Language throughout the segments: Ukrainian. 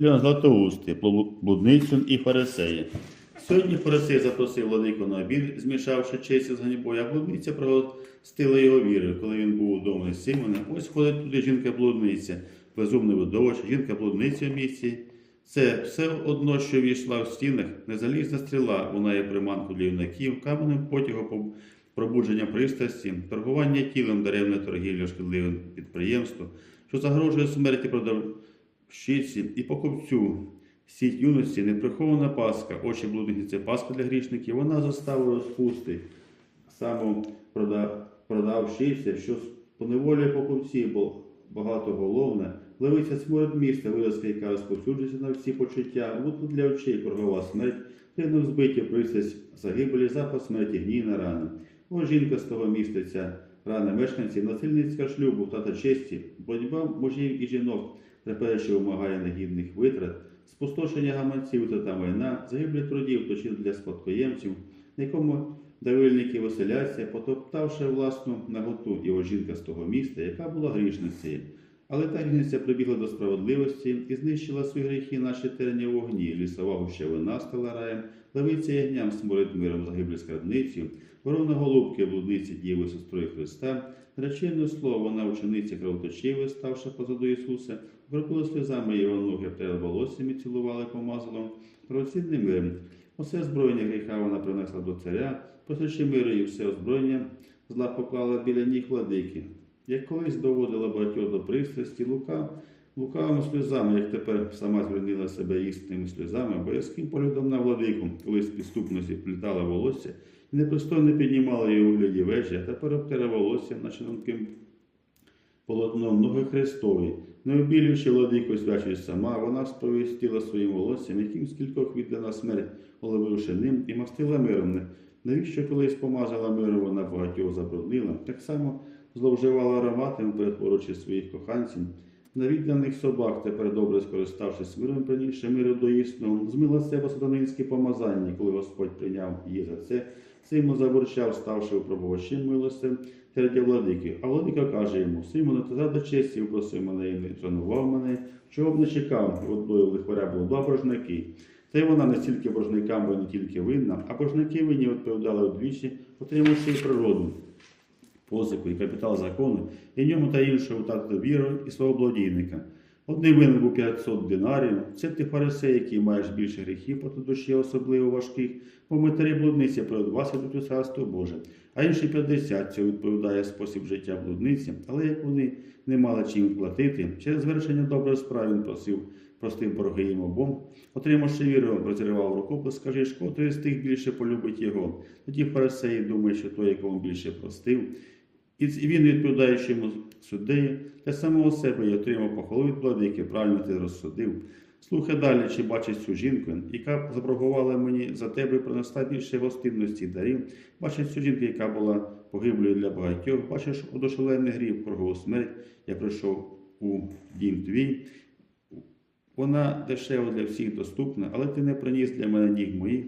Для Златоусти, блудницю і фарисея. Сьогодні фарисей запросив владику на обід, змішавши честь з ганьбою, а блудниця пригостила його вірою, коли він був удома з Симона. Ось ходить туди жінка-блудниця, безумне видовище, жінка-блудниця в місті. Це все одно, що війшла в стінах, незалізна стріла, вона є приманку для юнаків, каменем потягу пробудження пристрасті, торгування тілом, даремна торгівля шкідливим підприємством, що загрожує смерті продавщиці і покупцю. Сіть юності, неприхована паска, очі блудниці це паска для грішників, вона заставила розпусти. Саме прода- продавщиця, що поневолює покупців, бо багатоголовна, левиця смород міста, виразка, яка розповсюджується на всі почуття, луку для очей, кругова смерть, ринок збиття, пристрасть загибелі, запах смерті, гнійна рана. О, жінка з того міста, ця рана мешканців, насильницька шлюбу, тата честі, боротьба мужів і жінок, теперечі вимагає негідних витрат, спустошення гаманців та майна, загиблі трудів, точин для спадкоємців, на якому давильники веселяться, потоптавши власну наготу його жінка з того міста, яка була грішницею. Але та грішниця прибігла до справедливості і знищила свої гріхи наші терні в вогні, лісова гущавина стала раєм, левиця ягням сморить миром загиблі скарбницю, ворона голубки, блудниці Діви сестрою Христа, речинне слово, вона учениця кровоточиви, ставши позаду Ісуса, окропила сльозами його ноги, перед волоссями цілували помазалом, правоцінним миром. Усе зброєння гріха вона принесла до царя, посичі миру і все озброєння зла поклала біля ніг владики. Як колись доводила багатьох до пристрасті, лука, лукавими сльозами, як тепер сама звернила себе істинними сльозами, боязким поглядом на владику, колись підступності плітала волосся і непристойно піднімала її у вигляді вежі, а тепер обтера волосся, наче тонким полотном ноги Христові. Не обілюючи владику свячусь сама, вона сповістила своїм волоссям, яким скількох віддана смерть, олививши ним і мастила миром. Навіщо колись помазала миром, вона багатьох забруднила, так само зловживала ароматами, перетворюючи своїх коханців. На відданих собак, тепер добре скориставшись миром, принісши миру до існого, змила себе сатанинське помазання, коли Господь прийняв її за це, Симон забурчав, ставши випробувачем милостим серед владики. А владика каже йому: Симоне, ти заради честі упросив мене і не шанував мене, чого б не чекав, одною лихваря було два боржники. Та й вона не стільки боржникам, бо не тільки винна, а боржники винні відповідали вдвічі, отримавши і природу позику і капітал закону, і ньому та іншого втратити віру і свого благодійника. Одним винен був 500 динарів, це ти фарисей, який маєш більше гріхів проти душі, особливо важких, бо митарі блудниці перед вас у царство Боже, а інші 50 цього відповідає спосіб життя блудниці, але як вони не мали чим платити, через звершення доброї справи він просив простив борги їм обом, отримавши віру, розірвав рукопис, скажи, котрий з тих більше полюбить його. Тоді фарисеї думають, що той, якому більше простив, і він, відповідаючи йому суддею, для самого себе і отримав похвалу від владики, правильно ти розсудив. Слухай далі, чи бачиш цю жінку, яка заборгувала мені за тебе принесла більше гостинності і дарів. Бачиш цю жінку, яка була погиблою для багатьох. Бачиш одушевлений гріх, кругову смерть. Я прийшов у дім твій. Вона дешево для всіх доступна, але ти не приніс для мене ніг моїх.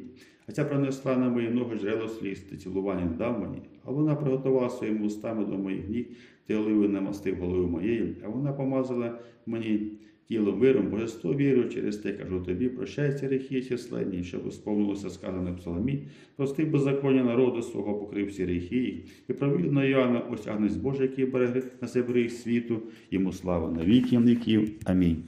А ця принесла на мої ноги джерело сліз, ти цілування не дав мені, а вона приготувала своїми устами до моїх ніг, ти оливи намастив голови моєї, а вона помазала мені тіло миром, божество віру, через те кажу тобі, прощайся гріхи численні, щоб сповнилося сказане в псалмі, прости беззаконня народу свого, покрив всі гріхи і на Йоанна ось агнець Божий, який бере на себе гріх світу, йому слава на віки віків. Амінь.